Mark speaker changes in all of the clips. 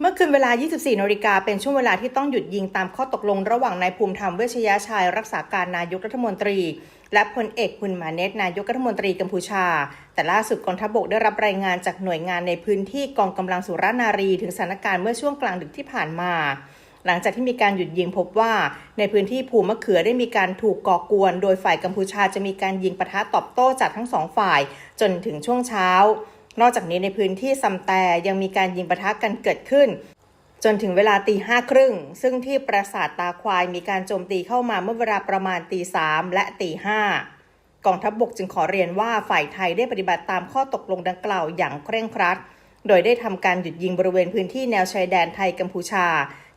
Speaker 1: เมื่อคืนเวลา 24 นาฬิกา เป็นช่วงเวลาที่ต้องหยุดยิงตามข้อตกลงระหว่างนายภูมิธรรมเวชยชัยรักษาการนายกรัฐมนตรี และพลเอกพุนมาเนตนายกรัฐมนตรีกัมพูชา แต่ล่าสุดกองทัพบกได้รับรายงานจากหน่วยงานในพื้นที่กองกำลังสุรานารีถึงสถานการณ์เมื่อช่วงกลางดึกที่ผ่านมา หลังจากที่มีการหยุดยิงพบว่า ในพื้นที่ภูมะเขือได้มีการถูกก่อกวน โดยฝ่ายกัมพูชาจะมีการยิงปะทะตอบโต้จากทั้งสองฝ่าย จนถึงช่วงเช้า นอกจากนี้ในพื้นที่ซัมแต่ยังมีการยิงปะทะกันเกิดขึ้น จนถึงเวลาตีห้าครึ่ง ซึ่งที่ปราสาทตาควายมีการโจมตีเข้ามาเมื่อเวลาประมาณตีสามและตีห้ากองทัพบบกจึงขอเรียนว่าฝ่ายไทยได้ปฏิบัติตามข้อตกลงดังกล่าวอย่างเคร่งครัด โดยได้ทำการหยุดยิงบริเวณพื้นที่แนวชายแดนไทยกัมพูชา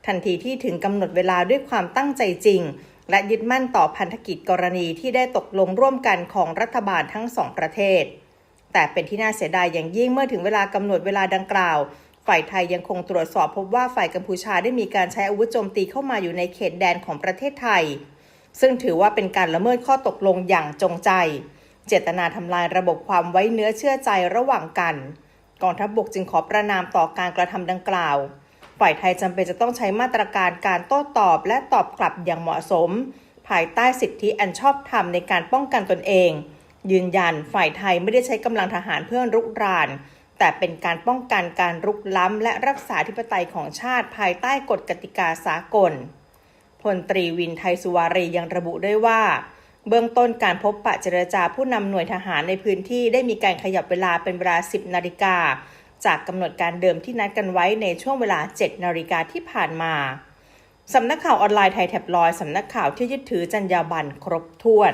Speaker 1: ทันทีที่ถึงกำหนดเวลาด้วยความตั้งใจจริง และยึดมั่นต่อพันธกิจกรณีที่ได้ตกลงร่วมกันของรัฐบาลทั้งสองประเทศ แต่เป็นที่น่าเสียดายอย่างยิ่งเมื่อถึงเวลากำหนดเวลาดังกล่าว ฝ่ายไทยยังคงตรวจสอบพบว่าฝ่ายกัมพูชาได้มีการใช้อาวุธโจมตีเข้ามาอยู่ในเขตแดนของประเทศไทย ซึ่งถือว่าเป็นการละเมิดข้อตกลงอย่างจงใจ เจตนาทำลายระบบความไว้เนื้อเชื่อใจระหว่างกัน กองทัพบบกจึงขอประนามต่อการกระทำดังกล่าว ฝ่ายไทยจำเป็นจะต้องใช้มาตรการการโต้ตอบและตอบกลับอย่างเหมาะสม ภายใต้สิทธิอันชอบธรรมในการป้องกันตนเอง ยืนยันฝ่ายไทยไม่ได้ใช้กำลังทหารเพื่อรุกราน แต่เป็นการป้องกันการรุกล้ำและรักษาธิปไตยของชาติภายใต้กฎกติกาสากลพลตรีวินไทยสุวารียังระบุด้วยว่า เบื้องต้นการพบปะเจรจาผู้นำหน่วยทหารในพื้นที่ได้มีการขยับเวลาเป็นเวลา 10 นาฬิกา จากกำหนดการเดิมที่นัดกันไว้ในช่วงเวลา 7 นาฬิกาที่ผ่านมาสำนักข่าวออนไลน์ไทยแท็บลอยสำนักข่าวที่ยึดถือจรรยาบรรณครบถ้วน